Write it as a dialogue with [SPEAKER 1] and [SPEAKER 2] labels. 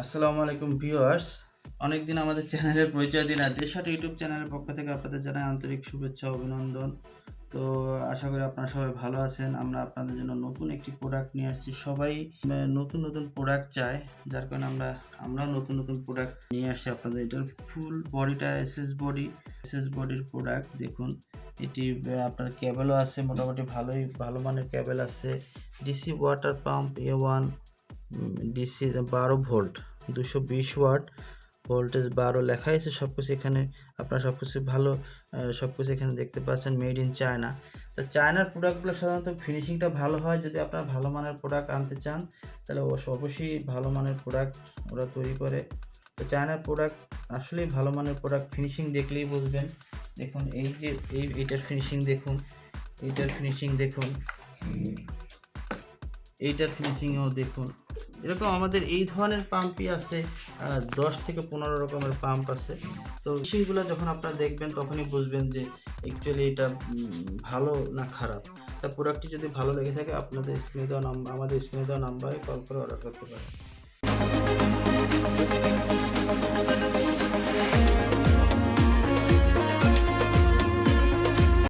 [SPEAKER 1] আসসালামু আলাইকুম ভিউয়ার্স। অনেকদিন আমাদের চ্যানেলের পরিচয় দিন আর দেশাট ইউটিউব চ্যানেলের পক্ষ থেকে আপনাদের জানাই আন্তরিক শুভেচ্ছা, অভিনন্দন। তো আশা করি আপনারা সবাই ভালো আছেন। আমরা আপনাদের জন্য নতুন একটি প্রোডাক্ট নিয়ে আসছি। সবাই নতুন নতুন প্রোডাক্ট চায়। যার কারণে আমরা, আমরাও নতুন নতুন প্রোডাক্ট নিয়ে আসছি আপনাদের। এটার ফুল বডিটা এসএস বডি এসএস বডির প্রোডাক্ট দেখুন। এটি আপনার ক্যাবেলও আছে, মোটামুটি ভালোই, ভালো মানের ক্যাবেল আছে। DC water pump A one DC বারো ভোল্ট দুশো বিশ ওয়াট ভোল্টেজ বারো লেখা আছে সব কিছু এখানে আপনারা সব কিছু ভালো সব কিছু এখানে দেখতে পাচ্ছেন মেড ইন চায়না তো চায়নার প্রোডাক্টগুলো সাধারণত ফিনিশিংটা ভালো হয়, যদি আপনারা ভালো মানের প্রোডাক্ট আনতে চান, তাহলে অবশ্য অবশ্যই ভালো মানের প্রোডাক্ট ওরা তৈরি করে। তো চায়নার প্রোডাক্ট আসলেই ভালো মানের প্রোডাক্ট ফিনিশিং দেখলেই বুঝবেন। দেখুন, এই যে, এই এইটার ফিনিশিং দেখুন, এইটার ফিনিশিং দেখুন, এইটার ফিনিশিংও দেখুন। এরকম আমাদের এই ধরনের পাম্পই আছে দশ থেকে পনেরো রকমের পাম্প আছে। তো সেইগুলো যখন আপনারা দেখবেন, তখনই বুঝবেন যে অ্যাকচুয়ালি এটা ভালো না খারাপ। তা প্রোডাক্টটি যদি ভালো লেগে থাকে, আপনাদের স্ক্রিনে দেওয়া নাম্বার আমাদের স্ক্রিনে দেওয়া নাম্বারে কল করে অর্ডার করতে পারেন।